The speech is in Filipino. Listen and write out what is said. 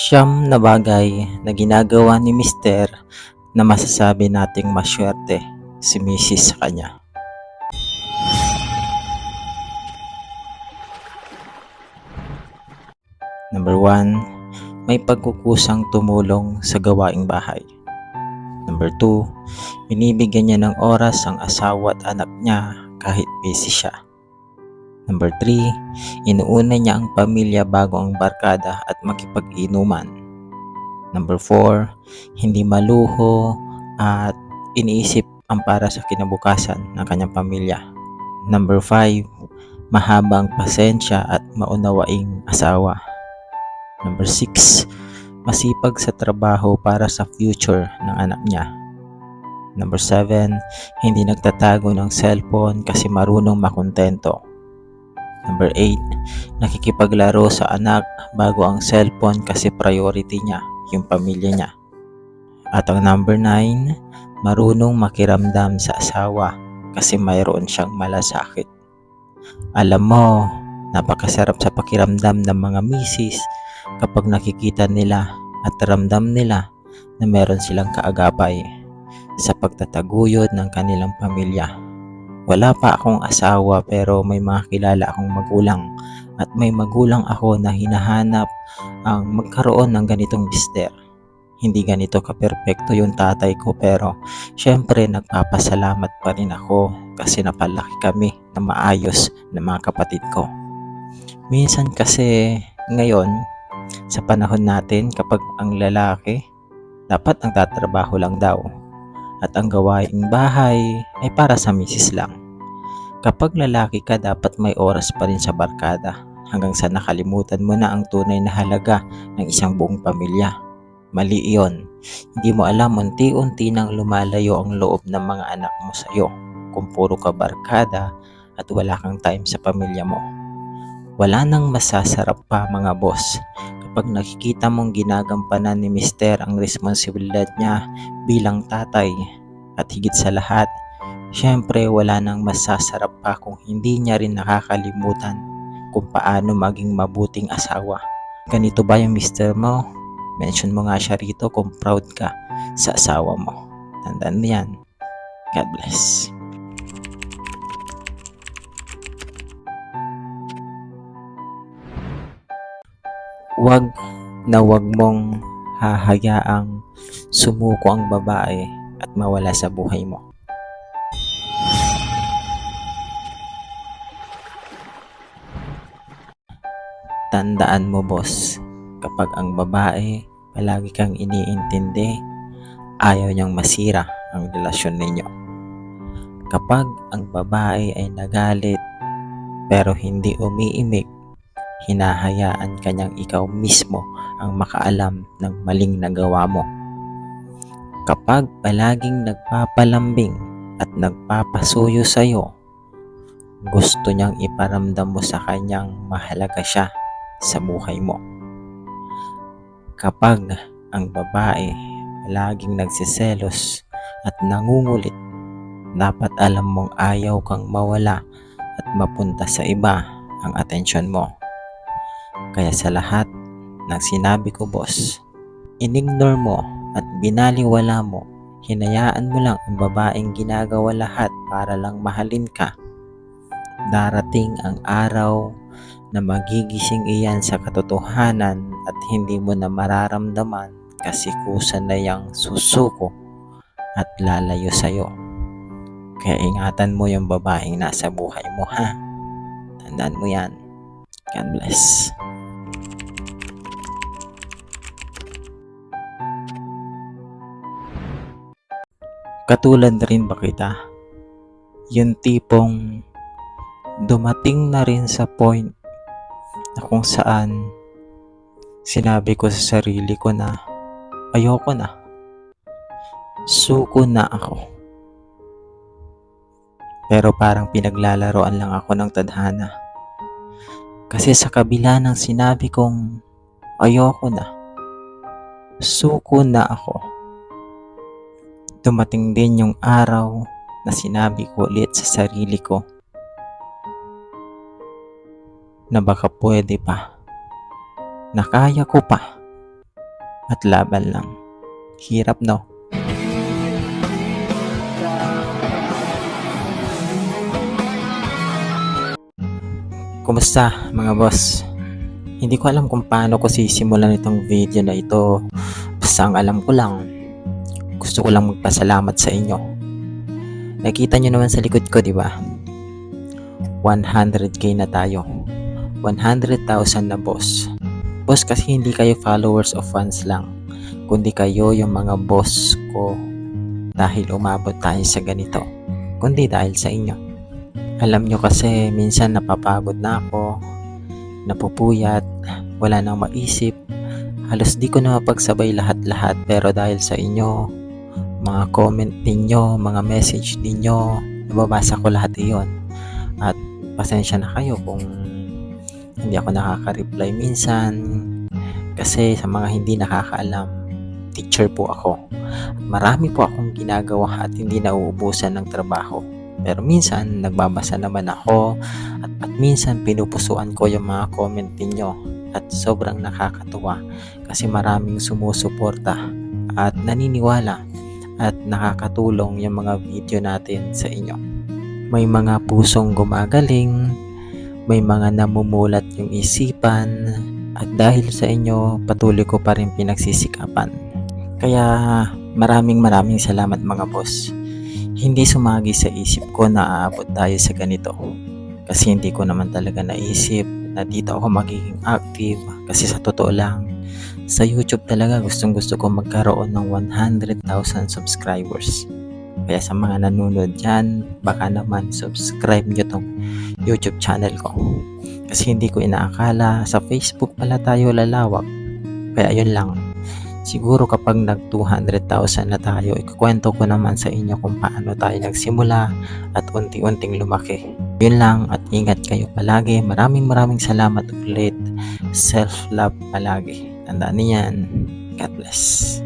Siyam na bagay na ginagawa ni Mister na masasabi nating maswerte si Mrs. sa kanya. Number 1, may pagkukusang tumulong sa gawaing bahay. Number 2, binibigyan niya ng oras ang asawa at anak niya kahit busy siya. Number 3, inuuna niya ang pamilya bago ang barkada at makipag-inuman. Number 4, hindi maluho at iniisip ang para sa kinabukasan ng kanyang pamilya. Number 5, mahabang pasensya at maunawaing asawa. Number 6, masipag sa trabaho para sa future ng anak niya. Number 7, hindi nagtatago ng cellphone kasi marunong makontento. Number 8, nakikipaglaro sa anak bago ang cellphone kasi priority niya, yung pamilya niya. At ang number 9, marunong makiramdam sa asawa kasi mayroon siyang malasakit. Alam mo, napakasarap sa pakiramdam ng mga misis kapag nakikita nila at ramdam nila na meron silang kaagapay sa pagtataguyod ng kanilang pamilya. Wala pa akong asawa pero may mga kilala akong magulang at may magulang ako na hinahanap ang magkaroon ng ganitong mister. Hindi ganito ka-perpekto yung tatay ko pero syempre nagpapasalamat pa rin ako kasi napalaki kami na maayos ng mga kapatid ko. Minsan kasi ngayon sa panahon natin kapag ang lalaki dapat ang tatrabaho lang daw at ang gawaing bahay ay para sa misis lang. Kapag lalaki ka dapat may oras pa rin sa barkada hanggang sa nakalimutan mo na ang tunay na halaga ng isang buong pamilya. Mali iyon. Hindi mo alam unti-unti nang lumalayo ang loob ng mga anak mo sa iyo kung puro ka barkada at wala kang time sa pamilya mo. Wala nang masasarap pa mga boss kapag nakikita mong ginagampanan ni Mister ang responsibilidad niya bilang tatay at higit sa lahat, syempre wala nang masasarap pa kung hindi niya rin nakakalimutan kung paano maging mabuting asawa. Ganito ba yung Mister mo? Mention mo nga siya rito kung proud ka sa asawa mo. Tandaan mo yan. God bless. Huwag na huwag mong hahayaang sumuko ang babae at mawala sa buhay mo. Tandaan mo boss, kapag ang babae palagi kang iniintindi, ayaw niyang masira ang relasyon ninyo. Kapag ang babae ay nagalit pero hindi umiimik, hinahayaan kanyang ikaw mismo ang makaalam ng maling nagawa mo. Kapag palaging nagpapalambing at nagpapasuyo sa iyo, gusto niyang iparamdam mo sa kanyang mahalaga siya sa buhay mo. Kapag ang babae laging nagsiselos at nangungulit, dapat alam mong ayaw kang mawala at mapunta sa iba ang atensyon mo. Kaya sa lahat ng sinabi ko boss, inignore mo at binaliwala mo, hinayaan mo lang ang babaeng ginagawa lahat para lang mahalin ka. Darating ang araw na magigising iyan sa katotohanan at hindi mo na mararamdaman kasi kusa na yang susuko at lalayo sa'yo. Kaya ingatan mo yung babaeng nasa buhay mo ha. Tandaan mo yan. God bless. Katulad rin ba kita? Yung tipong dumating na rin sa point na kung saan sinabi ko sa sarili ko na ayoko na. Suko na ako. Pero parang pinaglalaroan lang ako ng tadhana. Kasi sa kabila ng sinabi kong ayoko na, suko na ako. Dumating din yung araw na sinabi ko ulit sa sarili ko na baka pwede pa, na kaya ko pa, At laban lang. Hirap no? Kumusta mga boss? Hindi ko alam kung paano ko sisimulan itong video na ito. Basta ang alam ko lang, gusto ko lang magpasalamat sa inyo. Nakita nyo naman sa likod ko, di ba? 100k na tayo. 100,000 na boss. Boss kasi hindi kayo followers of fans lang, kundi kayo yung mga boss ko dahil umabot tayo sa ganito, kundi dahil sa inyo. Alam nyo kasi minsan napapagod na ako, napupuyat, wala nang maisip, halos di ko na mapagsabay lahat-lahat pero dahil sa inyo, mga comment ninyo, mga message ninyo, nababasa ko lahat iyon. At pasensya na kayo kung hindi ako nakaka-reply minsan kasi sa mga hindi nakakaalam, teacher po ako. Marami po akong ginagawa at hindi nauubusan ng trabaho. Pero minsan, nagbabasa naman ako at, at minsan pinupusuan ko yung mga comment ninyo at sobrang nakakatuwa kasi maraming sumusuporta at naniniwala at nakakatulong yung mga video natin sa inyo. May mga pusong gumagaling, may mga namumulat yung isipan, at dahil sa inyo, patuloy ko pa rin pinagsisikapan. Kaya maraming maraming salamat mga boss. Hindi sumagi sa isip ko na aabot tayo sa ganito. Kasi hindi ko naman talaga naisip na dito ako magiging active. Kasi sa totoo lang, sa YouTube talaga gustong gusto ko magkaroon ng 100,000 subscribers. Kaya sa mga nanonood dyan, baka naman subscribe nyo tong YouTube channel ko. Kasi hindi ko inaakala sa Facebook pala tayo lalawak. Kaya yun lang. Siguro kapag nag 200,000 na tayo, ikukwento ko naman sa inyo kung paano tayo nagsimula at unti-unting lumaki. Yun lang at ingat kayo palagi. Maraming maraming salamat ulit. Self-love palagi. Tandaan niyan. God bless.